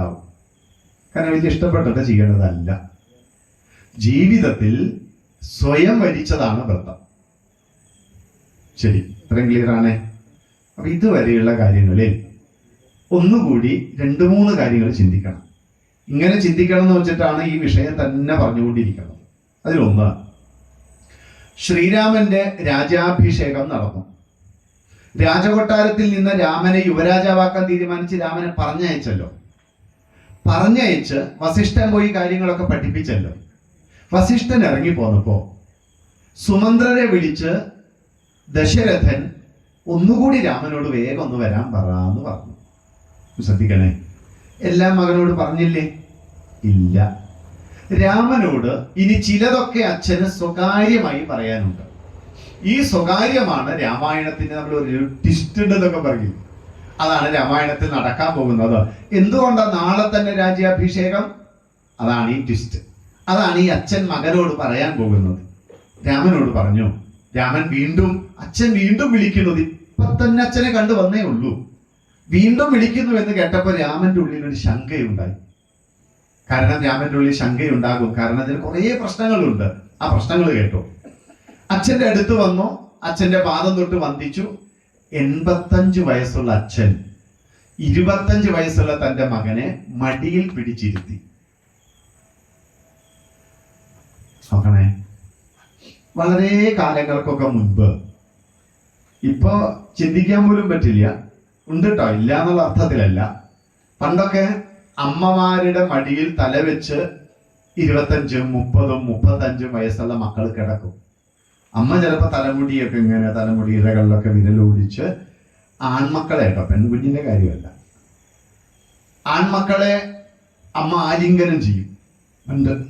ഉണ്ടാവും. കാരണം വലിയ ഇഷ്ടപ്പെട്ടിട്ട് ചെയ്യേണ്ടതല്ല. ജീവിതത്തിൽ സ്വയം വരിച്ചതാണ് വ്രതം. ശരി ഇത്രയും ക്ലിയർ ആണേ? അപ്പൊ ഇതുവരെയുള്ള കാര്യങ്ങളിൽ ഒന്നുകൂടി രണ്ട് മൂന്ന് കാര്യങ്ങൾ ചിന്തിക്കണം. ഇങ്ങനെ ചിന്തിക്കണം എന്ന് വെച്ചിട്ടാണ് ഈ വിഷയം തന്നെ പറഞ്ഞുകൊണ്ടിരിക്കുന്നത്. അതിലൊന്ന് ശ്രീരാമന്റെ രാജാഭിഷേകം നടന്നു. രാജകൊട്ടാരത്തിൽ നിന്ന് രാമനെ യുവരാജാവാക്കാൻ തീരുമാനിച്ച് രാമനെ പറഞ്ഞയച്ചല്ലോ. പറഞ്ഞയച്ച് വസിഷ്ഠൻ പോയി കാര്യങ്ങളൊക്കെ പഠിപ്പിച്ചല്ലോ. വസിഷ്ഠൻ ഇറങ്ങി പോന്നപ്പോ സുമന്ത്രരെ വിളിച്ച് ദശരഥൻ ഒന്നുകൂടി രാമനോട് വേഗം ഒന്ന് വരാൻ പറയാന്ന് പറഞ്ഞു. ശ്രദ്ധിക്കണേ. എല്ലാം മകനോട് പറഞ്ഞില്ലേ? ഇല്ല. രാമനോട് ഇനി ചിലതൊക്കെ അച്ഛന് സ്വകാര്യമായി പറയാനുണ്ട്. ഈ സ്വകാര്യമാണ് രാമായണത്തിന്റെ നമ്മൾ ഒരു ട്വിസ്റ്റ് ഉണ്ടെന്നൊക്കെ പറയും അതാണ് രാമായണത്തിൽ നടക്കാൻ പോകുന്നത്. എന്തുകൊണ്ടാണ് നാളെ തന്നെ രാജ്യാഭിഷേകം? അതാണ് ഈ ട്വിസ്റ്റ് അതാണ് ഈ അച്ഛൻ മകനോട് പറയാൻ പോകുന്നത്. രാമനോട് പറഞ്ഞു രാമൻ വീണ്ടും അച്ഛൻ വീണ്ടും വിളിക്കുന്നത് ഇപ്പൊ തന്നെ അച്ഛനെ കണ്ടു വന്നേ ഉള്ളൂ. വീണ്ടും വിളിക്കുന്നു എന്ന് കേട്ടപ്പോൾ രാമന്റെ ഉള്ളിൽ ഒരു ശങ്കയുണ്ടായി. കാരണം രാമന്റെ ഉള്ളിൽ ശങ്കയുണ്ടാകും. കാരണം അതിന് കുറേ പ്രശ്നങ്ങളുണ്ട്. ആ പ്രശ്നങ്ങൾ കേട്ടോ. അച്ഛന്റെ അടുത്ത് വന്നു. അച്ഛന്റെ പാദം തൊട്ട് വന്ദിച്ചു. എൺപത്തഞ്ച് വയസ്സുള്ള അച്ഛൻ ഇരുപത്തഞ്ച് വയസ്സുള്ള തന്റെ മകനെ മടിയിൽ പിടിച്ചിരുത്തി. നോക്കണേ വളരെ കാലങ്ങൾക്കൊക്കെ മുൻപ്. ഇപ്പോ ചിന്തിക്കാൻ പോലും പറ്റില്ല. ഉണ്ട് കേട്ടോ ഇല്ല എന്നുള്ള അർത്ഥത്തിലല്ല. പണ്ടൊക്കെ അമ്മമാരുടെ മടിയിൽ തലവെച്ച് ഇരുപത്തഞ്ചും മുപ്പതും മുപ്പത്തഞ്ചും വയസ്സുള്ള മക്കൾ കിടക്കും. അമ്മ ചിലപ്പോ തലമുടിയൊക്കെ ഇങ്ങനെ തലമുടി ഇരകളിലൊക്കെ വിരലോടിച്ച് ആൺമക്കളെ കേട്ടോ പെൺകുഞ്ഞിന്റെ കാര്യമല്ല. ആൺമക്കളെ അമ്മ ആലിംഗനം ചെയ്യും. ഉണ്ട്.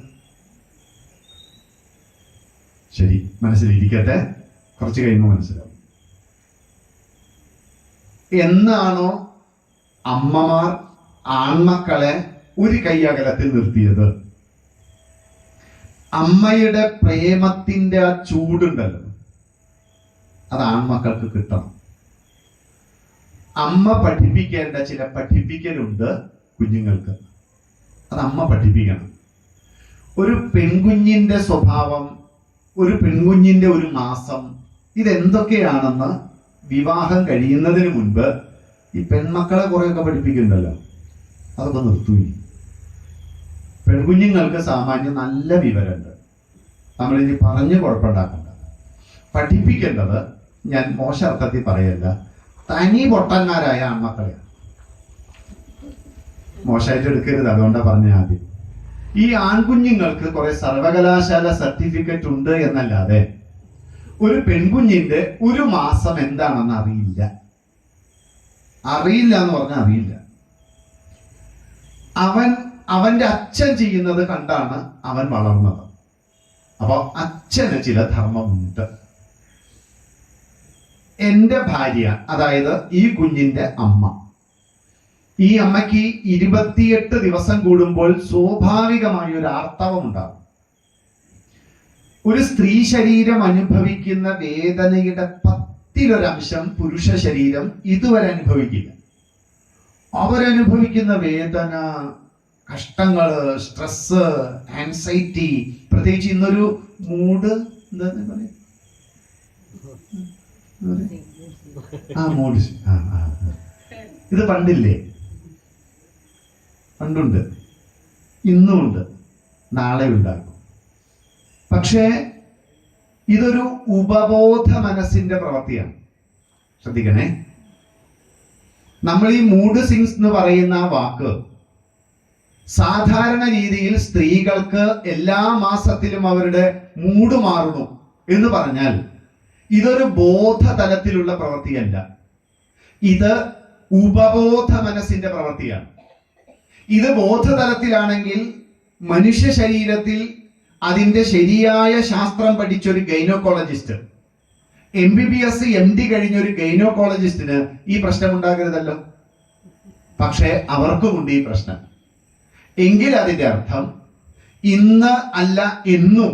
ശരി മനസ്സിലിരിക്കട്ടെ. കുറച്ച് കഴിയുമ്പോൾ മനസ്സിലാവും. എന്നാണോ അമ്മമാർ ആൺമക്കളെ ഒരു കൈ അകലത്തിൽ നിർത്തിയത്? അമ്മയുടെ പ്രേമത്തിന്റെ ആ ചൂടുണ്ടല്ലോ. അത് ആൺമക്കൾക്ക് കിട്ടണം. അമ്മ പഠിപ്പിക്കേണ്ട ചില പഠിപ്പിക്കലുണ്ട് കുഞ്ഞുങ്ങൾക്ക്. അത് അമ്മ പഠിപ്പിക്കണം. ഒരു പെൺകുഞ്ഞിന്റെ സ്വഭാവം ഒരു പെൺകുഞ്ഞിന്റെ ഒരു മാസം ഇതെന്തൊക്കെയാണെന്ന് വിവാഹം കഴിയുന്നതിന് മുൻപ് ഈ പെൺമക്കളെ കുറെയൊക്കെ പഠിപ്പിക്കുന്നുണ്ടല്ലോ. അതൊക്കെ നിർത്തൂയി പെൺകുഞ്ഞുങ്ങൾക്ക് സാമാന്യം നല്ല വിവരമുണ്ട്. നമ്മളിനി പറഞ്ഞ് കുഴപ്പമുണ്ടാക്കണ്ട. പഠിപ്പിക്കേണ്ടത് ഞാൻ മോശ അർത്ഥത്തിൽ പറയല്ല. തനി പൊട്ടന്മാരായ ആൺമക്കളെ മോശമായിട്ട് എടുക്കരുത് അതുകൊണ്ടാണ് പറഞ്ഞ ആദ്യം. ഈ ആൺകുഞ്ഞുങ്ങൾക്ക് കുറെ സർവകലാശാല സർട്ടിഫിക്കറ്റ് ഉണ്ട് എന്നല്ലാതെ ഒരു പെൺകുഞ്ഞിന്റെ ഒരു മാസം എന്താണെന്ന് അറിയില്ല. അറിയില്ല എന്ന് പറഞ്ഞാൽ അറിയില്ല. അവൻ അവന്റെ അച്ഛൻ ചെയ്യുന്നത് കണ്ടാണ് അവൻ വളർന്നത്. അപ്പോൾ അച്ഛന് ചില ധർമ്മമുണ്ട്. എന്റെ ഭാര്യ അതായത് ഈ കുഞ്ഞിന്റെ അമ്മ ഈ അമ്മയ്ക്ക് ഇരുപത്തിയെട്ട് ദിവസം കൂടുമ്പോൾ സ്വാഭാവികമായ ഒരു ആർത്തവം ഉണ്ടാകും ഒരു സ്ത്രീ ശരീരം അനുഭവിക്കുന്ന വേദനയുടെ പത്തിലൊരംശം പുരുഷ ശരീരം ഇതുവരെ അനുഭവിക്കില്ല. അവരനുഭവിക്കുന്ന വേദന കഷ്ടങ്ങൾ സ്ട്രെസ് ആൻസൈറ്റി പ്രത്യേകിച്ച് ഇന്നൊരു മൂഡ് എന്താ പറയാ ആ മൂഡ് ആ ആ. ഇത് പണ്ടില്ലേ? പണ്ടുണ്ട്. ഇന്നും ഉണ്ട് നാളെ ഉണ്ടാകും. പക്ഷേ ഇതൊരു ഉപബോധ മനസ്സിന്റെ പ്രവൃത്തിയാണ്. ശ്രദ്ധിക്കണേ. നമ്മൾ ഈ മൂഡ് സിങ്സ് എന്ന് പറയുന്ന വാക്ക് സാധാരണ രീതിയിൽ സ്ത്രീകൾക്ക് എല്ലാ മാസത്തിലും അവരുടെ മൂഡ് മാറുന്നു എന്ന് പറഞ്ഞാൽ ഇതൊരു ബോധതലത്തിലുള്ള പ്രവൃത്തിയല്ല. ഇത് ഉപബോധ മനസ്സിന്റെ പ്രവൃത്തിയാണ്. ഇത് ബോധതലത്തിലാണെങ്കിൽ മനുഷ്യ ശരീരത്തിൽ അതിന്റെ ശരിയായ ശാസ്ത്രം പഠിച്ച ഒരു gynaecologist M B B S M D കഴിഞ്ഞ ഒരു ഗൈനോക്കോളജിസ്റ്റിന് ഈ പ്രശ്നം ഉണ്ടാകരുതല്ലോ. പക്ഷേ അവർക്കുമുണ്ട് ഈ പ്രശ്നം. എങ്കിൽ അതിന്റെ അർത്ഥം ഇന്ന് അല്ല എന്നും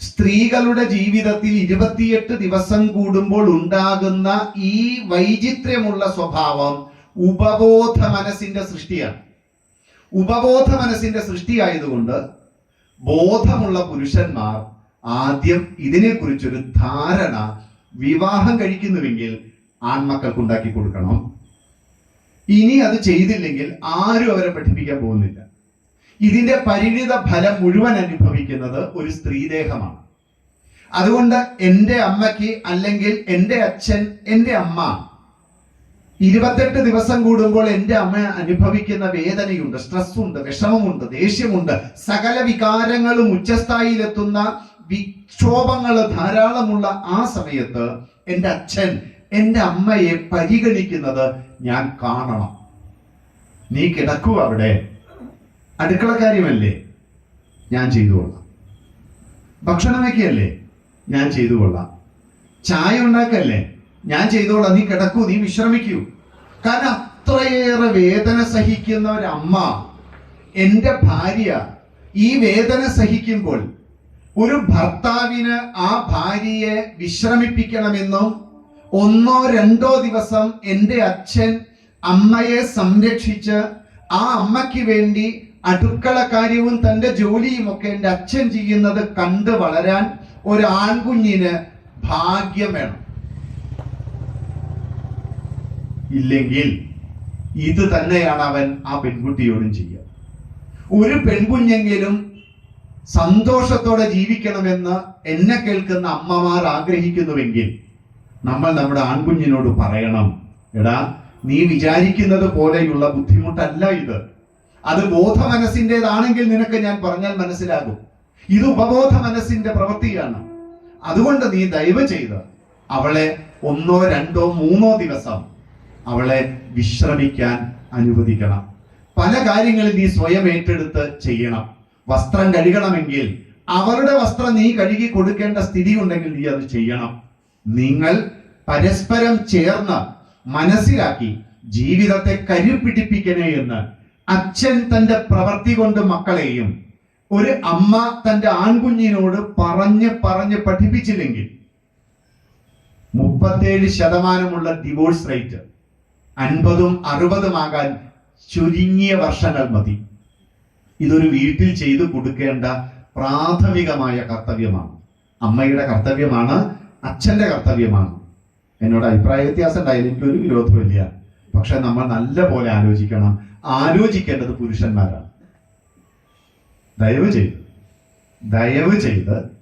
സ്ത്രീകളുടെ ജീവിതത്തിൽ ഇരുപത്തിയെട്ട് ദിവസം കൂടുമ്പോൾ ഉണ്ടാകുന്ന ഈ വൈചിത്ര്യമുള്ള സ്വഭാവം ഉപബോധ മനസ്സിന്റെ സൃഷ്ടിയാണ്. ഉപബോധ മനസ്സിന്റെ സൃഷ്ടിയായതുകൊണ്ട് ബോധമുള്ള പുരുഷന്മാർ ആദ്യം ഇതിനെക്കുറിച്ചൊരു ധാരണ വിവാഹം കഴിക്കുന്നുവെങ്കിൽ ആൺമക്കൾക്ക് ഉണ്ടാക്കി കൊടുക്കണം. ഇനി അത് ചെയ്തില്ലെങ്കിൽ ആരും അവരെ പഠിപ്പിക്കാൻ പോകുന്നില്ല. ഇതിന്റെ പരിണിത ഫലം മുഴുവൻ അനുഭവിക്കുന്നത് ഒരു സ്ത്രീദേഹമാണ്. അതുകൊണ്ട് എന്റെ അമ്മയ്ക്ക് അല്ലെങ്കിൽ എന്റെ അച്ഛൻ എന്റെ അമ്മ ഇരുപത്തെട്ട് ദിവസം കൂടുമ്പോൾ എന്റെ അമ്മ അനുഭവിക്കുന്ന വേദനയുണ്ട് സ്ട്രെസ്സുണ്ട് വിഷമമുണ്ട് ദേഷ്യമുണ്ട്. സകല വികാരങ്ങളും ഉച്ചസ്ഥായിലെത്തുന്ന വിക്ഷോഭങ്ങൾ ധാരാളമുള്ള ആ സമയത്ത് എന്റെ അച്ഛൻ എന്റെ അമ്മയെ പരിഗണിക്കുന്നത് ഞാൻ കാണണം. നീ കിടക്കൂ അവിടെ. അടുക്കള കാര്യമല്ലേ ഞാൻ ചെയ്തു കൊള്ളാം. ഭക്ഷണം വയ്ക്കല്ലേ ഞാൻ ചെയ്തു കൊള്ളാം. ചായ ഉണ്ടാക്കല്ലേ ഞാൻ ചെയ്തോളാം നീ കിടക്കൂ നീ വിശ്രമിക്കൂ. കാരണം അത്രയേറെ വേദന സഹിക്കുന്ന ഒരമ്മ എന്റെ ഭാര്യ ഈ വേദന സഹിക്കുമ്പോൾ ഒരു ഭർത്താവിന് ആ ഭാര്യയെ വിശ്രമിപ്പിക്കണമെന്നും ഒന്നോ രണ്ടോ ദിവസം എന്റെ അച്ഛൻ അമ്മയെ സംരക്ഷിച്ച് ആ അമ്മയ്ക്ക് വേണ്ടി അടുക്കള കാര്യവും തന്റെ ജോലിയും ഒക്കെ എന്റെ അച്ഛൻ ചെയ്യുന്നത് കണ്ട് വളരാൻ ഒരു ആൺകുഞ്ഞിന് ഭാഗ്യം വേണം. ഇല്ലെങ്കിൽ ഇത് തന്നെയാണ് അവൻ ആ പെൺകുട്ടിയോടും ചെയ്യുക. ഒരു പെൺകുഞ്ഞെങ്കിലും സന്തോഷത്തോടെ ജീവിക്കണമെന്ന് എന്നെ കേൾക്കുന്ന അമ്മമാർ ആഗ്രഹിക്കുന്നുവെങ്കിൽ നമ്മൾ നമ്മുടെ ആൺകുഞ്ഞിനോട് പറയണം എടാ നീ വിചാരിക്കുന്നത് പോലെയുള്ള ബുദ്ധിമുട്ടല്ല ഇത്. അത് ബോധ മനസ്സിന്റെതാണെങ്കിൽ നിനക്ക് ഞാൻ പറഞ്ഞാൽ മനസ്സിലാകും. ഇത് ഉപബോധ മനസ്സിന്റെ പ്രവൃത്തിയാണ്. അതുകൊണ്ട് നീ ദയവ് ചെയ്ത് അവളെ ഒന്നോ രണ്ടോ മൂന്നോ ദിവസം അവളെ വിശ്രമിക്കാൻ അനുവദിക്കണം. പല കാര്യങ്ങളും നീ സ്വയം ഏറ്റെടുത്ത് ചെയ്യണം. വസ്ത്രം കഴുകണമെങ്കിൽ അവരുടെ വസ്ത്രം നീ കഴുകി കൊടുക്കേണ്ട സ്ഥിതി ഉണ്ടെങ്കിൽ നീ അത് ചെയ്യണം. നിങ്ങൾ പരസ്പരം ചേർന്ന് മനസ്സിലാക്കി ജീവിതത്തെ കരുപിടിപ്പിക്കണേ എന്ന് അച്ഛൻ തന്റെ പ്രവൃത്തി കൊണ്ട് മക്കളെയും ഒരു അമ്മ തന്റെ ആൺകുഞ്ഞിനോട് പറഞ്ഞ് പറഞ്ഞ് പഠിപ്പിച്ചില്ലെങ്കിൽ മുപ്പത്തേഴ് ശതമാനമുള്ള ഡിവോഴ്സ് റേറ്റ് അൻപതും അറുപതുമാകാൻ ചുരുങ്ങിയ വർഷങ്ങൾ മതി. ഇതൊരു വീട്ടിൽ ചെയ്തു കൊടുക്കേണ്ട പ്രാഥമികമായ കർത്തവ്യമാണ്. അമ്മയുടെ കർത്തവ്യമാണ് അച്ഛന്റെ കർത്തവ്യമാണ്. എന്നോട് അഭിപ്രായ വ്യത്യാസം ഉണ്ടായാലും എനിക്കൊരു വിരോധമില്ല പക്ഷെ നമ്മൾ നല്ല പോലെ ആലോചിക്കണം. ആലോചിക്കേണ്ടത് പുരുഷന്മാരാണ്. ദയവ് ചെയ്ത് ദയവ് ചെയ്ത്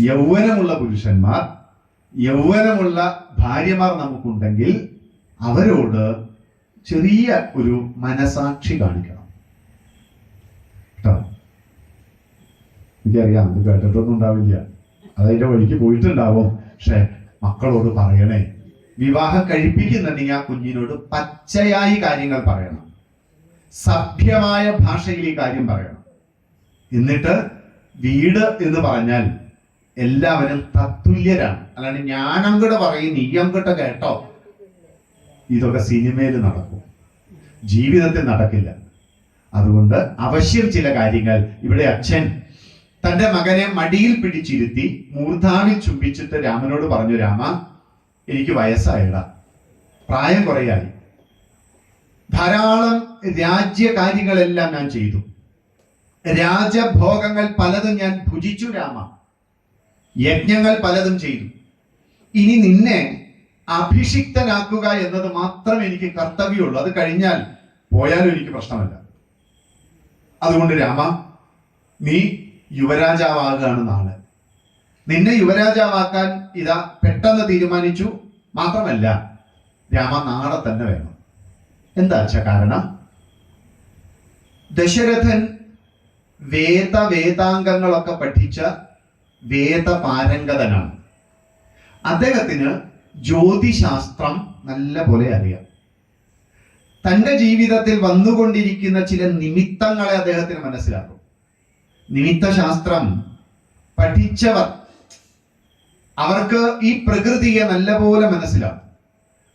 യൗവനമുള്ള പുരുഷന്മാർ യൗവനമുള്ള ഭാര്യമാർ നമുക്കുണ്ടെങ്കിൽ അവരോട് ചെറിയ ഒരു മനസാക്ഷി കാണിക്കണം. കേട്ടോ? എനിക്കറിയാം അത് കേട്ടിട്ടൊന്നും ഉണ്ടാവില്ല. അതതിന്റെ വഴിക്ക് പോയിട്ടുണ്ടാവും. പക്ഷെ മക്കളോട് പറയണേ. വിവാഹം കഴിപ്പിക്കുന്നുണ്ടെങ്കിൽ ആ കുഞ്ഞിനോട് പച്ചയായി കാര്യങ്ങൾ പറയണം. സഭ്യമായ ഭാഷയിൽ ഈ കാര്യം പറയണം. എന്നിട്ട് വീട് എന്ന് പറഞ്ഞാൽ എല്ലാവരും തത്തുല്യരാണ്. അല്ലാണ്ട് ഞാൻ അങ്ങോട്ട് പറയും നീ അങ്ങോട്ട് കേട്ടോ. ഇതൊക്കെ സിനിമയിൽ നടക്കും. ജീവിതത്തിൽ നടക്കില്ല. അതുകൊണ്ട് അവശ്യം ചില കാര്യങ്ങൾ ഇവിടെ അച്ഛൻ തന്റെ മകനെ മടിയിൽ പിടിച്ചിരുത്തി മൂർധാവിൽ ചുംബിച്ചിട്ട് രാമനോട് പറഞ്ഞു രാമ എനിക്ക് വയസ്സായിട. പ്രായം കുറയായി. ധാരാളം രാജ്യകാര്യങ്ങളെല്ലാം ഞാൻ ചെയ്തു. രാജഭോഗങ്ങൾ പലതും ഞാൻ ഭുജിച്ചു രാമ. യജ്ഞങ്ങൾ പലതും ചെയ്തു. ഇനി നിന്നെ അഭിഷിക്തനാക്കുക എന്നത് മാത്രം എനിക്ക് കർത്തവ്യമുള്ളൂ. അത് കഴിഞ്ഞാൽ പോയാലും എനിക്ക് പ്രശ്നമല്ല. അതുകൊണ്ട് രാമ നീ യുവരാജാവാകുകയാണ് നാളെ. നിന്നെ യുവരാജാവാക്കാൻ ഇതാ പെട്ടെന്ന് തീരുമാനിച്ചു. മാത്രമല്ല രാമ നാളെ തന്നെ വേണം എന്താ വെച്ച കാരണം? ദശരഥൻ വേദ വേദാംഗങ്ങളൊക്കെ പഠിച്ച വേദപാരംഗതനാണ്. അദ്ദേഹത്തിന് ജ്യോതിശാസ്ത്രം നല്ല പോലെ അറിയാം. തന്റെ ജീവിതത്തിൽ വന്നുകൊണ്ടിരിക്കുന്ന ചില നിമിത്തങ്ങളെ അദ്ദേഹത്തിന് മനസ്സിലാക്കും. നിമിത്ത ശാസ്ത്രം പഠിച്ചവർ അവർക്ക് ഈ പ്രകൃതിയെ നല്ലപോലെ മനസ്സിലാവും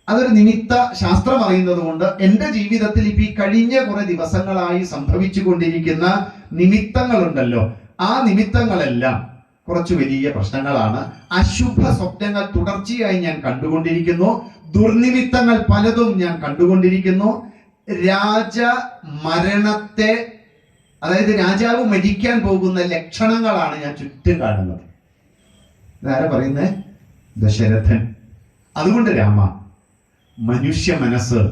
അതൊരു നിമിത്ത ശാസ്ത്രം അറിയുന്നത് കൊണ്ട് എന്റെ ജീവിതത്തിൽ ഇപ്പൊ ഈ കഴിഞ്ഞ കുറെ ദിവസങ്ങളായി സംഭവിച്ചു കൊണ്ടിരിക്കുന്ന നിമിത്തങ്ങളുണ്ടല്ലോ. ആ നിമിത്തങ്ങളെല്ലാം കുറച്ച് വലിയ പ്രശ്നങ്ങളാണ്. അശുഭ സ്വപ്നങ്ങൾ തുടർച്ചയായി ഞാൻ കണ്ടുകൊണ്ടിരിക്കുന്നു. ദുർനിമിത്തങ്ങൾ പലതും ഞാൻ കണ്ടുകൊണ്ടിരിക്കുന്നു. രാജ മരണത്തെ അതായത് രാജാവ് മരിക്കാൻ പോകുന്ന ലക്ഷണങ്ങളാണ് ഞാൻ ചുറ്റും കാണുന്നത്. ഇതാരാ പറയുന്നത് ദശരഥൻ. അതുകൊണ്ട് രാമ. മനുഷ്യ മനസ്സ്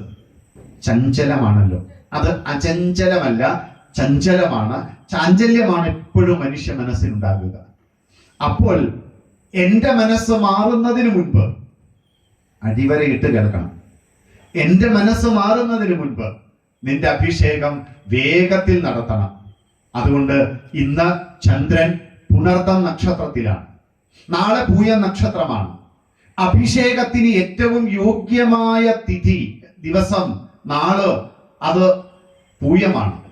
ചഞ്ചലമാണല്ലോ. അത് അചഞ്ചലമല്ല ചഞ്ചലമാണ്. ചാഞ്ചല്യമാണ് എപ്പോഴും മനുഷ്യ മനസ്സിനുണ്ടാകുക. അപ്പോൾ എന്റെ മനസ്സ് മാറുന്നതിന് മുൻപ് അടിവരയിട്ട് കേൾക്കണം. എന്റെ മനസ്സ് മാറുന്നതിന് മുൻപ് നിന്റെ അഭിഷേകം വേഗത്തിൽ നടത്തണം. അതുകൊണ്ട് ഇന്ന് ചന്ദ്രൻ പുണർദം നക്ഷത്രത്തിലാണ്. നാളെ പൂയ നക്ഷത്രമാണ്. അഭിഷേകത്തിന് ഏറ്റവും യോഗ്യമായ തിഥി ദിവസം നാൾ അത് പൂയമാണ്.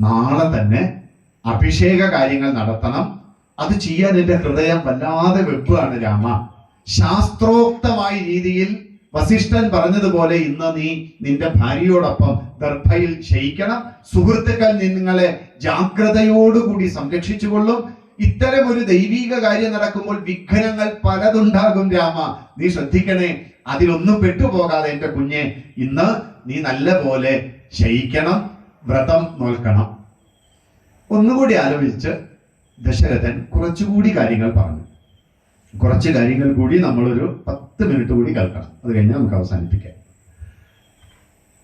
നാളെ തന്നെ അഭിഷേക കാര്യങ്ങൾ നടത്തണം. അത് ചെയ്യാൻ എന്റെ ഹൃദയം വല്ലാതെ വെപ്പുകയാണ് രാമ. ശാസ്ത്രോക്തമായ രീതിയിൽ വസിഷ്ഠൻ പറഞ്ഞതുപോലെ ഇന്ന് നീ നിന്റെ ഭാര്യയോടൊപ്പം ഗർഭയിൽ ക്ഷയിക്കണം. സുഹൃത്തുക്കൾ നിങ്ങളെ ജാഗ്രതയോടുകൂടി സംരക്ഷിച്ചുകൊള്ളും. ഇത്തരം ഒരു ദൈവീക കാര്യം നടക്കുമ്പോൾ വിഘ്നങ്ങൾ പലതുണ്ടാകും രാമ. നീ ശ്രദ്ധിക്കണേ അതിലൊന്നും പെട്ടുപോകാതെ എന്റെ കുഞ്ഞെ ഇന്ന് നീ നല്ല പോലെ ശയിക്കണം വ്രതം നോൽക്കണം. ഒന്നുകൂടി ആലോചിച്ച് ദശരഥൻ കുറച്ചുകൂടി കാര്യങ്ങൾ പറഞ്ഞു. കുറച്ച് കാര്യങ്ങൾ കൂടി നമ്മളൊരു പത്ത് മിനിറ്റ് കൂടി കേൾക്കണം. അത് കഴിഞ്ഞ് നമുക്ക് അവസാനിപ്പിക്കാം.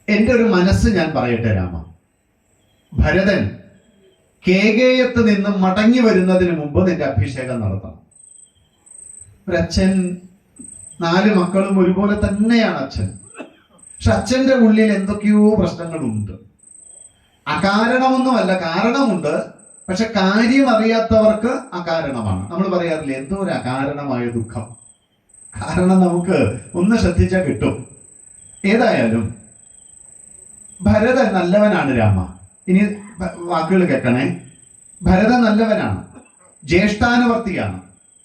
എന്റെ ഒരു മനസ്സ് ഞാൻ പറയട്ടെ രാമ. ഭരതൻ കേകേയത്ത് നിന്ന് മടങ്ങി വരുന്നതിന് മുമ്പ് നിന്റെ അഭിഷേകം നടത്തണം. ഒരച്ഛൻ നാല് മക്കളും ഒരുപോലെ തന്നെയാണ് അച്ഛൻ. പക്ഷെ അച്ഛന്റെ ഉള്ളിൽ എന്തൊക്കെയോ പ്രശ്നങ്ങളുണ്ട്. അകാരണമൊന്നുമല്ല കാരണമുണ്ട്. പക്ഷെ കാര്യം അറിയാത്തവർക്ക് അകാരണമാണ്. നമ്മൾ പറയാറില്ലേ എന്തോ ഒരു അകാരണമായ ദുഃഖം. കാരണം നമുക്ക് ഒന്ന് ശ്രദ്ധിച്ചാൽ കിട്ടും. ഏതായാലും ഭരതൻ നല്ലവനാണ് രാമ. ഇനി വാക്കുകൾ കേൾക്കണേ. ഭരത നല്ലവനാണ്. ജ്യേഷ്ഠാനുവർത്തിയാണ്.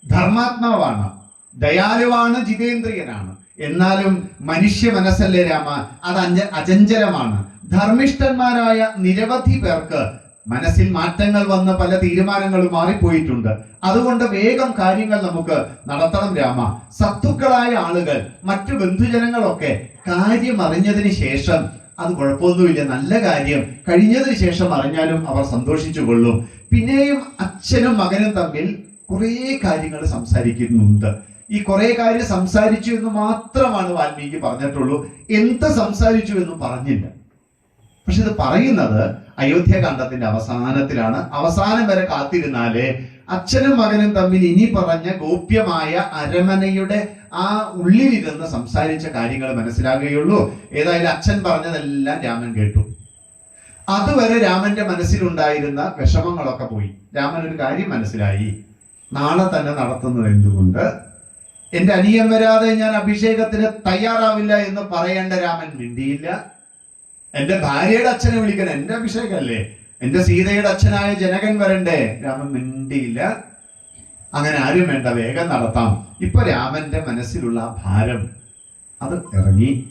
ധർമാത്മാവാണ്. ദയാലുവാണ് ജിതേന്ദ്രിയനാണ്. എന്നാലും മനുഷ്യ മനസ്സല്ലേ രാമ? അത് അഞ്ച അചഞ്ചലമാണ്. ധർമ്മിഷ്ഠന്മാരായ നിരവധി പേർക്ക് മനസ്സിൽ മാറ്റങ്ങൾ വന്ന് പല തീരുമാനങ്ങളും മാറിപ്പോയിട്ടുണ്ട്. അതുകൊണ്ട് വേഗം കാര്യങ്ങൾ നമുക്ക് നടത്തണം രാമ. സത്തുക്കളായ ആളുകൾ മറ്റു ബന്ധുജനങ്ങളൊക്കെ കാര്യം അറിഞ്ഞതിന് ശേഷം അത് കുഴപ്പമൊന്നുമില്ല. നല്ല കാര്യം. കഴിഞ്ഞതിന് ശേഷം അറിഞ്ഞാലും അവർ സന്തോഷിച്ചു കൊള്ളും. പിന്നെയും അച്ഛനും മകനും തമ്മിൽ കുറേ കാര്യങ്ങൾ സംസാരിക്കുന്നുണ്ട്. ഈ കുറേ കാര്യം സംസാരിച്ചു എന്ന് മാത്രമാണ് വാൽമീകി പറഞ്ഞിട്ടുള്ളൂ. എന്ത് സംസാരിച്ചു എന്ന് പറഞ്ഞില്ല. പക്ഷെ ഇത് പറയുന്നത് അയോധ്യകാന്ഡത്തിന്റെ അവസാനത്തിലാണ്. അവസാനം വരെ കാത്തിരുന്നാലേ അച്ഛനും മകനും തമ്മിൽ ഇനി പറഞ്ഞ ഗോപ്യമായ അരമനയുടെ ആ ഉള്ളിലിരുന്ന് സംസാരിച്ച കാര്യങ്ങൾ മനസ്സിലാകുകയുള്ളൂ. ഏതായാലും അച്ഛൻ പറഞ്ഞതെല്ലാം രാമൻ കേട്ടു. അതുവരെ രാമന്റെ മനസ്സിലുണ്ടായിരുന്ന വിഷമങ്ങളൊക്കെ പോയി. രാമൻ ഒരു കാര്യം മനസ്സിലായി. നാളെ തന്നെ നടത്തുന്നത് എന്തുകൊണ്ട്? എന്റെ അനിയൻ വരാതെ ഞാൻ അഭിഷേകത്തിന് തയ്യാറാവില്ല എന്ന് പറയേണ്ട രാമൻ മിണ്ടിയില്ല. എന്റെ ഭാര്യയുടെ അച്ഛനെ വിളിക്കണം എന്റെ അഭിഷേകമല്ലേ എന്റെ സീതയുടെ അച്ഛനായ ജനകൻ വരണ്ടേ? രാമൻ മിണ്ടിയില്ല. അങ്ങനെ ആരും വേണ്ട വേഗം നടത്താം. ഇപ്പൊ രാമന്റെ മനസ്സിലുള്ള ഭാരം അത് ഇറങ്ങി.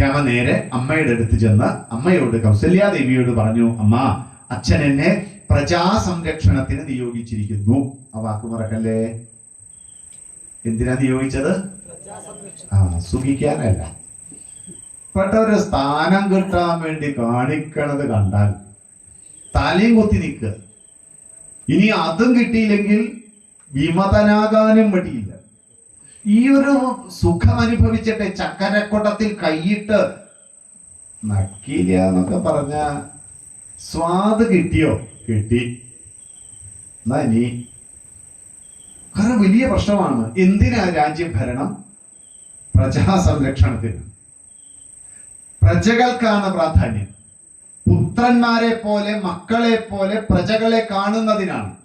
രാമൻ നേരെ അമ്മയുടെ അടുത്ത് ചെന്ന് അമ്മയോട് കൗസല്യാദേവിയോട് പറഞ്ഞു അമ്മ അച്ഛൻ എന്നെ പ്രജാ സംരക്ഷണത്തിന് നിയോഗിച്ചിരിക്കുന്നു. ആ വാക്ക് മറക്കല്ലേ? എന്തിനാ നിയോഗിച്ചത്? ആ സുഖിക്കാനല്ല. പെട്ട സ്ഥാനം കിട്ടാൻ വേണ്ടി കാണിക്കണത് കണ്ടാൽ തലയും കൊത്തി നിൽക്കുക. ഇനി അതും കിട്ടിയില്ലെങ്കിൽ വിമതനാകാനും മടിയില്ല. ഈ ഒരു സുഖം അനുഭവിച്ചിട്ട് ചക്കരക്കൊട്ടത്തിൽ കൈയിട്ട് നക്കിയില്ല എന്നൊക്കെ പറഞ്ഞ സ്വാദ് കിട്ടിയോ? കിട്ടി. എന്നാ ഇനി? കാരണം വലിയ പ്രശ്നമാണ്. എന്തിനാ രാജ്യഭരണം പ്രജാ സംരക്ഷണത്തിന് പ്രജകൾക്കാണ് പ്രാധാന്യം. പുത്രന്മാരെ പോലെ മക്കളെ പോലെ പ്രജകളെ കാണുന്നതിനാണ്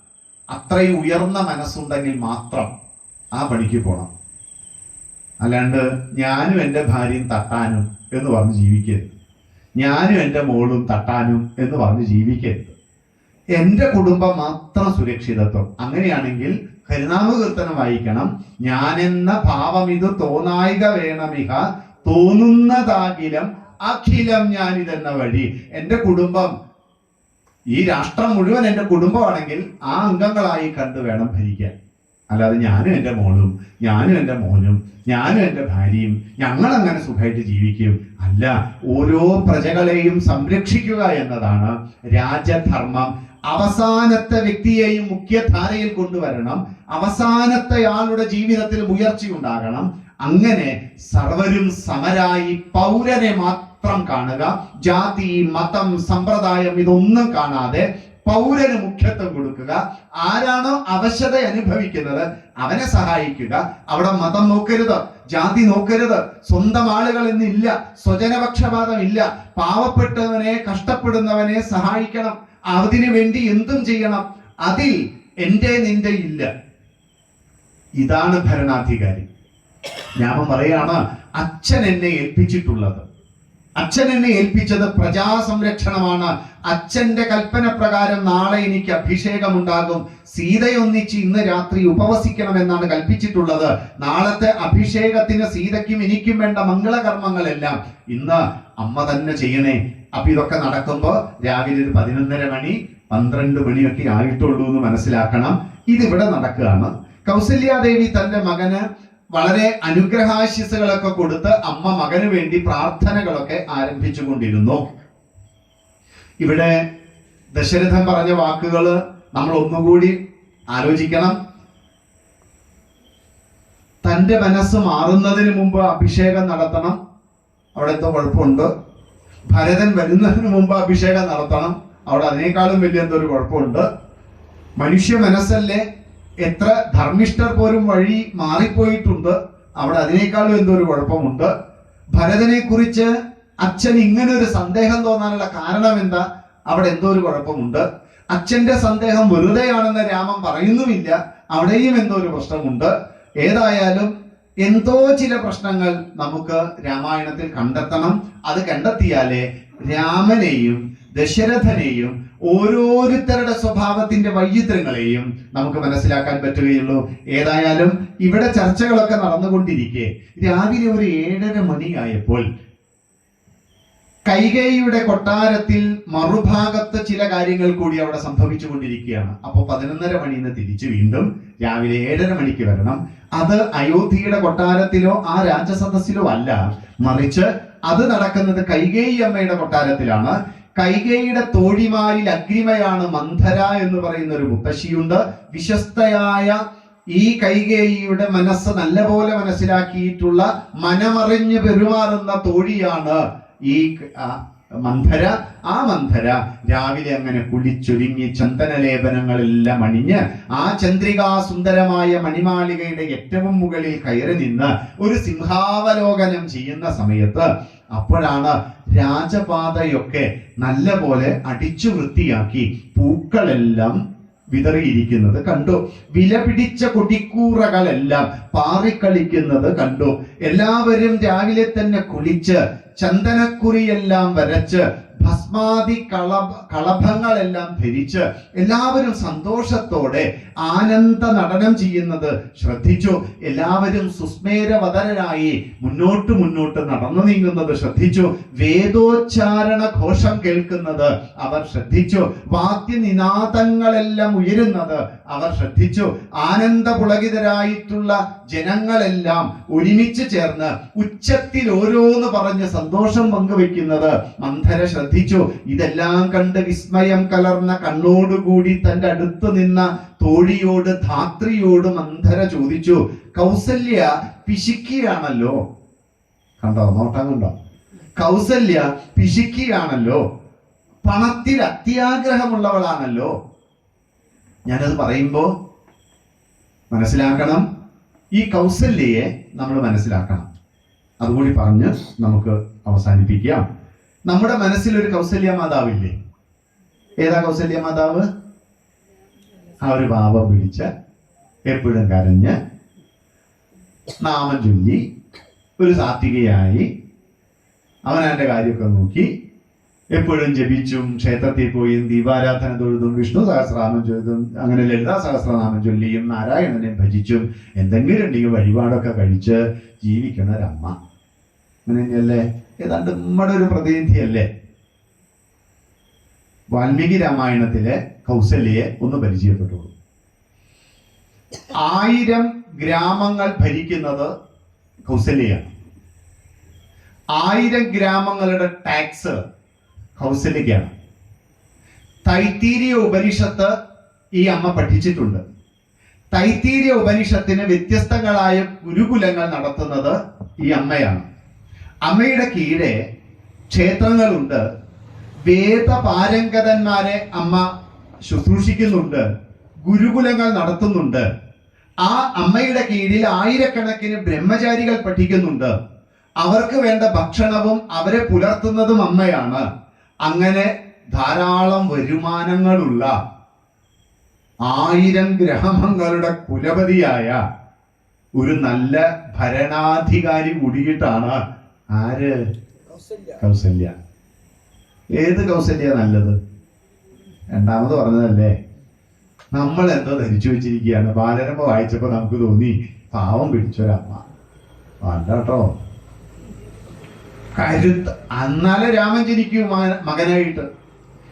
അത്രയും ഉയർന്ന മനസ്സുണ്ടെങ്കിൽ മാത്രം ആ പണിക്ക് പോണം. അല്ലാണ്ട് ഞാനും എന്റെ ഭാര്യയും തട്ടാനും എന്ന് പറഞ്ഞ് ജീവിക്കരുത്. ഞാനും എന്റെ മോളും തട്ടാനും എന്ന് പറഞ്ഞ് ജീവിക്കരുത്. എന്റെ കുടുംബം മാത്രം സുരക്ഷിതത്വം. അങ്ങനെയാണെങ്കിൽ ഹരിനാമകീർത്തനം വായിക്കണം. ഞാനെന്ന ഭാവം ഇത് തോന്നായിക വേണമിക തോന്നുന്നതാകിലും അഖിലം ഞാൻ ഇതെന്ന വഴി എന്റെ കുടുംബം ഈ രാഷ്ട്രം മുഴുവൻ എന്റെ കുടുംബമാണെങ്കിൽ ആ അംഗങ്ങളായി കണ്ടു വേണം ഭരിക്കാൻ. അല്ലാതെ ഞാനും എന്റെ മോളും ഞാനും എന്റെ മോനും ഞാനും എന്റെ ഭാര്യയും ഞങ്ങൾ അങ്ങനെ സുഖമായിട്ട് ജീവിക്കും. അല്ല ഓരോ പ്രജകളെയും സംരക്ഷിക്കുക എന്നതാണ് രാജധർമ്മം. അവസാനത്തെ വ്യക്തിയെയും മുഖ്യധാരയിൽ കൊണ്ടുവരണം. അവസാനത്തെ ആളുടെ ജീവിതത്തിൽ ഉയർച്ചയുണ്ടാകണം. അങ്ങനെ സർവരും സമരായി പൗരനെ മാത്രം കാണുക ജാതി മതം സമ്പ്രദായം ഇതൊന്നും കാണാതെ പൗരന് മുഖ്യത്വം കൊടുക്കുക. ആരാണോ അവശത അനുഭവിക്കുന്നത് അവനെ സഹായിക്കുക. അവിടെ മതം നോക്കരുത് ജാതി നോക്കരുത് സ്വന്തം ആളുകൾ എന്നില്ല സ്വജനപക്ഷപാതം ഇല്ല. പാവപ്പെട്ടവനെ കഷ്ടപ്പെടുന്നവനെ സഹായിക്കണം അതിനു വേണ്ടി എന്തും ചെയ്യണം. അതിൽ എന്റെ നിന്റെ ഇല്ല. ഇതാണ് ഭരണാധികാരി. ഞാൻ പറയാണ് അച്ഛൻ എന്നെ ഏൽപ്പിച്ചിട്ടുള്ളത്. അച്ഛൻ എന്നെ ഏൽപ്പിച്ചത് പ്രജാസംരക്ഷണമാണ്. അച്ഛന്റെ കൽപ്പന പ്രകാരം നാളെ എനിക്ക് അഭിഷേകമുണ്ടാകും. സീതയൊന്നിച്ച് ഇന്ന് രാത്രി ഉപവസിക്കണമെന്നാണ് കൽപ്പിച്ചിട്ടുള്ളത്. നാളത്തെ അഭിഷേകത്തിന് സീതയ്ക്കും എനിക്കും വേണ്ട മംഗളകർമ്മങ്ങളെല്ലാം ഇന്ന് അമ്മ തന്നെ ചെയ്യണേ. അപ്പൊ ഇതൊക്കെ നടക്കുമ്പോൾ രാവിലെ ഒരു പതിനൊന്നര മണി പന്ത്രണ്ട് മണിയൊക്കെ ആയിട്ടുള്ളൂ എന്ന് മനസ്സിലാക്കണം. ഇതിവിടെ നടക്കുകയാണ്. കൗസല്യാദേവി തന്റെ മകന് വളരെ അനുഗ്രഹാശിസുകളൊക്കെ കൊടുത്ത് അമ്മ മകന് വേണ്ടി പ്രാർത്ഥനകളൊക്കെ ആരംഭിച്ചു ആരംഭിച്ചുകൊണ്ടിരുന്നു. ഇവിടെ ദശരഥൻ പറഞ്ഞ വാക്കുകൾ നമ്മൾ ഒന്നുകൂടി ആലോചിക്കണം. തന്റെ മനസ്സ് മാറുന്നതിന് മുമ്പ് അഭിഷേകം നടത്തണം. അവിടെ എന്തോ കുഴപ്പമുണ്ട്. ഭരതൻ വരുന്നതിന് മുമ്പ് അഭിഷേകം നടത്തണം. അവിടെ അതിനേക്കാളും വലിയ എന്തോ ഒരു കുഴപ്പമുണ്ട്. മനുഷ്യ മനസ്സല്ലേ? എത്ര ധർമ്മിഷ്ഠർ പോലും വഴി മാറിപ്പോയിട്ടുണ്ട് അവിടെ അതിനേക്കാളും എന്തോ ഒരു കുഴപ്പമുണ്ട്. ഭരതനെ കുറിച്ച് അച്ഛൻ ഇങ്ങനെ ഒരു സന്ദേഹം തോന്നാനുള്ള കാരണം എന്താ? അവിടെ എന്തോ ഒരു കുഴപ്പമുണ്ട്. അച്ഛന്റെ സന്ദേഹം വെറുതെയാണെന്ന് രാമൻ പറയുന്നുമില്ല. അവിടെയും എന്തോ ഒരു പ്രശ്നമുണ്ട്. ഏതായാലും എന്തോ ചില പ്രശ്നങ്ങൾ നമുക്ക് രാമായണത്തിൽ കണ്ടെത്തണം. അത് കണ്ടെത്തിയാലേ രാമനെയും ദശരഥനെയും ഓരോരുത്തരുടെ സ്വഭാവത്തിന്റെ വൈചിത്രങ്ങളെയും നമുക്ക് മനസ്സിലാക്കാൻ പറ്റുകയുള്ളൂ. ഏതായാലും ഇവിടെ ചർച്ചകളൊക്കെ നടന്നുകൊണ്ടിരിക്കെ. രാവിലെ ഒരു ഏഴര മണിയായപ്പോൾ കൈകേയിയുടെ കൊട്ടാരത്തിൽ മറുഭാഗത്ത് ചില കാര്യങ്ങൾ കൂടി അവിടെ സംഭവിച്ചു കൊണ്ടിരിക്കുകയാണ് അപ്പോൾ പതിനൊന്നര മണിന്ന് തിരിച്ചു വീണ്ടും രാവിലെ ഏഴര മണിക്ക് വരണം. അത് അയോധ്യയുടെ കൊട്ടാരത്തിലോ ആ രാജസദസ്സിലോ അല്ല. മറിച്ച് അത് നടക്കുന്നത് കൈകേയി അമ്മയുടെ കൊട്ടാരത്തിലാണ്. കൈകേയിയുടെ തോഴിമാരിൽ അഗ്രിമയാണ് മന്ധര എന്ന് പറയുന്ന ഒരു മുത്തശ്ശിയുണ്ട്. വിശ്വസ്തയായ ഈ കൈകേയിയുടെ മനസ്സ് നല്ലപോലെ മനസ്സിലാക്കിയിട്ടുള്ള മനമറിഞ്ഞ് പെരുമാറുന്ന തോഴിയാണ് ഈ മന്ധര ആ മന്ധര രാവിലെ അങ്ങനെ കുളിച്ചൊരുങ്ങി ചന്ദനലേപനങ്ങളെല്ലാം അണിഞ്ഞ് ആ ചന്ദ്രികാ സുന്ദരമായ മണിമാളികയുടെ ഏറ്റവും മുകളിൽ കയറി നിന്ന് ഒരു സിംഹാവലോകനം ചെയ്യുന്ന സമയത്ത് അപ്പോഴാണ് രാജപാതയൊക്കെ നല്ലപോലെ അടിച്ചു വൃത്തിയാക്കി പൂക്കളെല്ലാം വിതറിയിരിക്കുന്നത് കണ്ടു. വില പിടിച്ച കൊടിക്കൂറകളെല്ലാം പാറിക്കളിക്കുന്നത് കണ്ടു. എല്ലാവരും രാവിലെ തന്നെ കുളിച്ച് ചന്ദനക്കുറിയെല്ലാം വരച്ച് ഭസ്മാതി കളഭ കളഭങ്ങളെല്ലാം ധരിച്ച് എല്ലാവരും സന്തോഷത്തോടെ ആനന്ദ നടനം ചെയ്യുന്നത് ശ്രദ്ധിച്ചു. എല്ലാവരും സുസ്മേരവതരായി മുന്നോട്ട് മുന്നോട്ട് നടന്നു നീങ്ങുന്നത് ശ്രദ്ധിച്ചു. വേദോച്ചാരണ ഘോഷം കേൾക്കുന്നത് അവർ ശ്രദ്ധിച്ചു. വാദ്യനിനാദങ്ങളെല്ലാം ഉയരുന്നത് അവർ ശ്രദ്ധിച്ചു. ആനന്ദപുളകിതരായിട്ടുള്ള ജനങ്ങളെല്ലാം ഒരുമിച്ച് ചേർന്ന് ഉച്ചത്തിൽ ഓരോന്ന് പറഞ്ഞ് സന്തോഷം പങ്കുവെക്കുന്നത് മന്ധര ശ്രദ്ധിച്ചു. ഇതെല്ലാം കണ്ട് വിസ്മയം കലർന്ന കണ്ണോടുകൂടി തന്റെ അടുത്ത് നിന്ന തോഴിയോട് ധാത്രിയോട് മന്ധര ചോദിച്ചു. കൗസല്യ പിശിക്കുകയാണല്ലോ കണ്ടോ? നോട്ടം കണ്ടോ? കൗസല്യ പിശിക്കുകയാണല്ലോ പണത്തിൽ അത്യാഗ്രഹമുള്ളവളാണല്ലോ? ഞാനത് പറയുമ്പോൾ മനസ്സിലാക്കണം. ഈ കൗസല്യയെ നമ്മൾ മനസ്സിലാക്കണം. അതുകൂടി പറഞ്ഞ് നമുക്ക് അവസാനിപ്പിക്കാം. നമ്മുടെ മനസ്സിൽ ഒരു കൗസല്യ മാതാവില്ലേ? ഏതാ കൗസല്യ മാതാവ്? ആ ഒരു ബാബ പിടിച്ച് എപ്പോഴും കരഞ്ഞ് നാമം ചൊല്ലി ഒരു സാത്വികയായി അവനവന്റെ കാര്യമൊക്കെ നോക്കി എപ്പോഴും ജപിച്ചും ക്ഷേത്രത്തിൽ പോയി ദീപാരാധന തൊഴുതും വിഷ്ണു സഹസ്രനാമം ചൊല്ലുതും അങ്ങനെ ലളിതാ സഹസ്രനാമം ചൊല്ലിയും നാരായണനെ ഭജിച്ചും എന്തെങ്കിലും ഉണ്ടെങ്കിൽ വഴിപാടൊക്കെ കഴിച്ച് ജീവിക്കണ ഒരമ്മ അങ്ങനെ തന്നെയല്ലേ ഏതാണ്ട് നമ്മുടെ ഒരു പ്രതിനിധിയല്ലേ? വാൽമീകി രാമായണത്തിലെ കൗസല്യയെ ഒന്ന് പരിചയപ്പെട്ടുള്ളൂ ആയിരം ഗ്രാമങ്ങൾ ഭരിക്കുന്നത് കൗസല്യയാണ്. ആയിരം ഗ്രാമങ്ങളുടെ ടാക്സ് കൗസല്യക്കാണ് തൈത്തീരിയ ഉപനിഷത്ത് ഈ അമ്മ പഠിച്ചിട്ടുണ്ട്. തൈത്തീരിയ ഉപനിഷത്തിന് വ്യത്യസ്തങ്ങളായ ഗുരുകുലങ്ങൾ നടത്തുന്നത് ഈ അമ്മയാണ്. അമ്മയുടെ കീഴെ ക്ഷേത്രങ്ങളുണ്ട്. വേദപാരംഗതന്മാരെ അമ്മ ശുശ്രൂഷിക്കുന്നുണ്ട്. ഗുരുകുലങ്ങൾ നടത്തുന്നുണ്ട്. ആ അമ്മയുടെ കീഴിൽ ആയിരക്കണക്കിന് ബ്രഹ്മചാരികൾ പഠിക്കുന്നുണ്ട്. അവർക്ക് വേണ്ട ഭക്ഷണവും അവരെ പുലർത്തുന്നതും അമ്മയാണ്. അങ്ങനെ ധാരാളം വരുമാനങ്ങളുള്ള ആയിരം ഗ്രഹങ്ങളുടെ കുലപതിയായ ഒരു നല്ല ഭരണാധികാരി കൂടിയിട്ടാണ് ആര്? കൗസല്യ. ഏത് കൗസല്യ നല്ലത്? രണ്ടാമത് പറഞ്ഞതല്ലേ? നമ്മൾ എന്തോ ധരിച്ചു വെച്ചിരിക്കുകയാണ്. ബാലരമ വായിച്ചപ്പോ നമുക്ക് തോന്നി പാവം പിടിച്ചൊരമ്മ. അല്ല കേട്ടോ. കരുത്ത് അന്നാലെ രാമൻ ജനിക്കൂ മകനായിട്ട്.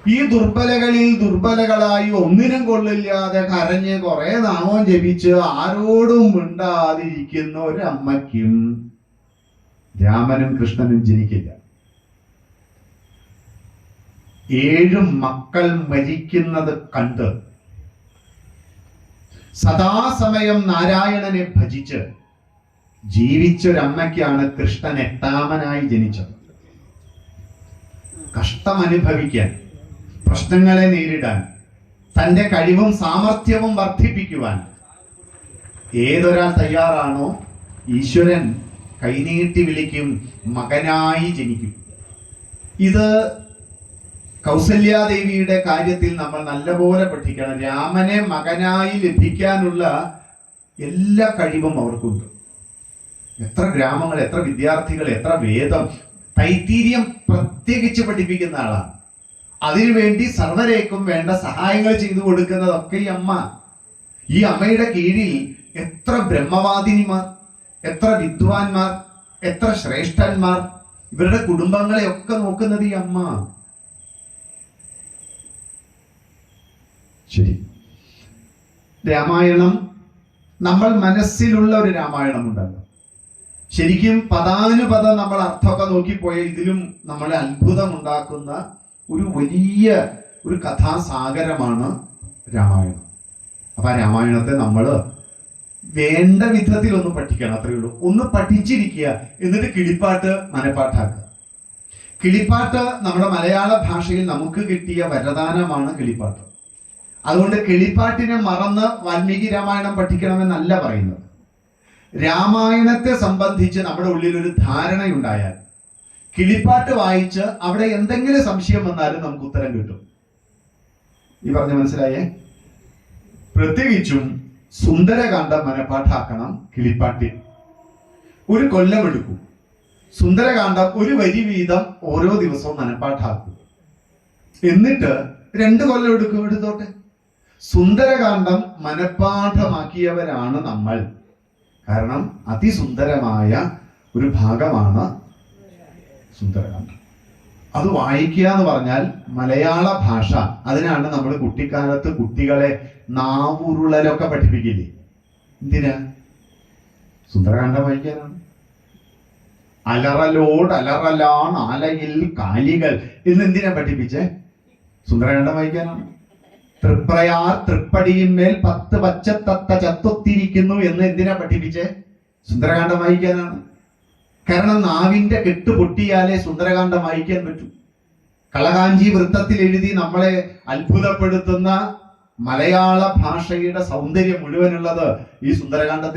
ഈ ദുർബലകളിൽ ദുർബലകളായി ഒന്നിനും കൊള്ളില്ലാതെ കരഞ്ഞ് കുറെ നാമം ജപിച്ച് ആരോടും മിണ്ടാതിരിക്കുന്ന ഒരമ്മയ്ക്കും രാമനും കൃഷ്ണനും ജനിക്കില്ല. ഏഴ് മക്കൾ മരിക്കുന്നത് കണ്ട് സദാസമയം നാരായണനെ ഭജിച്ച് ജീവിച്ചൊരമ്മയ്ക്കാണ് കൃഷ്ണൻ എട്ടാമനായി ജനിച്ചത്. കഷ്ടം അനുഭവിക്കാൻ പ്രശ്നങ്ങളെ നേരിടാൻ തന്റെ കഴിവും സാമർഥ്യവും വർദ്ധിപ്പിക്കുവാൻ ഏതൊരാൾ തയ്യാറാണോ ഈശ്വരൻ കൈനീട്ടി വിളിക്കും മകനായി ജനിക്കും. ഇത് കൗസല്യാദേവിയുടെ കാര്യത്തിൽ നമ്മൾ നല്ലപോലെ പഠിക്കണം. രാമനെ മകനായി ലഭിക്കാനുള്ള എല്ലാ കഴിവും അവർക്കുണ്ട്. എത്ര ഗ്രാമങ്ങൾ എത്ര വിദ്യാർത്ഥികൾ എത്ര വേദം തൈത്തീര്യം പ്രത്യേകിച്ച് പഠിപ്പിക്കുന്ന ആളാണ്. അതിനുവേണ്ടി സർവരേക്കും വേണ്ട സഹായങ്ങൾ ചെയ്തു കൊടുക്കുന്നതൊക്കെ ഈ അമ്മ. ഈ അമ്മയുടെ കീഴിൽ എത്ര ബ്രഹ്മവാദിനിമാർ എത്ര വിദ്വാൻമാർ എത്ര ശ്രേഷ്ഠന്മാർ ഇവരുടെ കുടുംബങ്ങളെ ഒക്കെ നോക്കുന്നത് ഈ അമ്മ. ശരി. രാമായണം നമ്മൾ മനസ്സിലുള്ള ഒരു രാമായണം ഉണ്ടല്ലോ ശരിക്കും പദാനുപദം നമ്മൾ അർത്ഥമൊക്കെ നോക്കിപ്പോയ ഇതിലും നമ്മളെ അത്ഭുതമുണ്ടാക്കുന്ന ഒരു വലിയ ഒരു കഥാസാഗരമാണ് രാമായണം. അപ്പൊ ആ രാമായണത്തെ നമ്മൾ വേണ്ട വിധത്തിൽ ഒന്ന് പഠിക്കണം അത്രയേ ഉള്ളൂ. ഒന്ന് പഠിച്ചിരിക്കുക എന്നിട്ട് കിളിപ്പാട്ട് മനപ്പാട്ടാക്കുക. കിളിപ്പാട്ട് നമ്മുടെ മലയാള ഭാഷയിൽ നമുക്ക് കിട്ടിയ വരദാനമാണ് കിളിപ്പാട്ട്. അതുകൊണ്ട് കിളിപ്പാട്ടിനെ മറന്ന് വാൽമീകി രാമായണം പഠിക്കണമെന്നല്ല പറയുന്നത്. രാമായണത്തെ സംബന്ധിച്ച് നമ്മുടെ ഉള്ളിൽ ഒരു ധാരണയുണ്ടായാൽ കിളിപ്പാട്ട് വായിച്ച് അവിടെ എന്തെങ്കിലും സംശയം വന്നാലും നമുക്ക് ഉത്തരം കിട്ടും. ഈ പറഞ്ഞ മനസ്സിലായേ? പ്രത്യേകിച്ചും സുന്ദരകാന്ഡം മനപ്പാട്ടാക്കണം കിളിപ്പാട്ടിൽ. ഒരു കൊല്ലം എടുക്കും. സുന്ദരകാന്ഡം ഒരു വരി വീതം ഓരോ ദിവസവും മനപ്പാട്ടാക്കും എന്നിട്ട് രണ്ട് കൊല്ലം എടുക്കും എടുത്തോട്ടെ? സുന്ദരകാന്ഡം മനപ്പാഠമാക്കിയവരാണ് നമ്മൾ. കാരണം അതിസുന്ദരമായ ഒരു ഭാഗമാണ് സുന്ദരകാന്ഡം അത് വായിക്കുക എന്ന് പറഞ്ഞാൽ മലയാള ഭാഷ അതിനാണ് നമ്മൾ കുട്ടിക്കാലത്ത് കുട്ടികളെ നാവുരുളലൊക്കെ പഠിപ്പിക്കില്ലേ? എന്തിനാ? സുന്ദരകാന്ഡം വായിക്കാനാണ്. അലറലോട് അലറലാണ് ആലയിൽ കാലികൾ. എന്ന് എന്തിനാ പഠിപ്പിച്ചേ? സുന്ദരകാന്ഡം വായിക്കാനാണ്. തൃപ്രയാർ തൃപ്പടിയിന്മേൽ പത്ത് പച്ചത്തത്ത ചത്തൊത്തിരിക്കുന്നു എന്ന് എന്തിനാ പഠിപ്പിച്ചേ? സുന്ദരകാന്ഡം വായിക്കാനാണ് കാരണം നാവിന്റെ കെട്ട് പൊട്ടിയാലേ സുന്ദരകാന്ഡം വായിക്കാൻ പറ്റൂ. കളകാഞ്ചി വൃത്തത്തിൽ എഴുതി നമ്മളെ അത്ഭുതപ്പെടുത്തുന്ന മലയാള ഭാഷയുടെ സൗന്ദര്യം മുഴുവനുള്ളത് ഈ സുന്ദരകാന്ഡത്തിൽ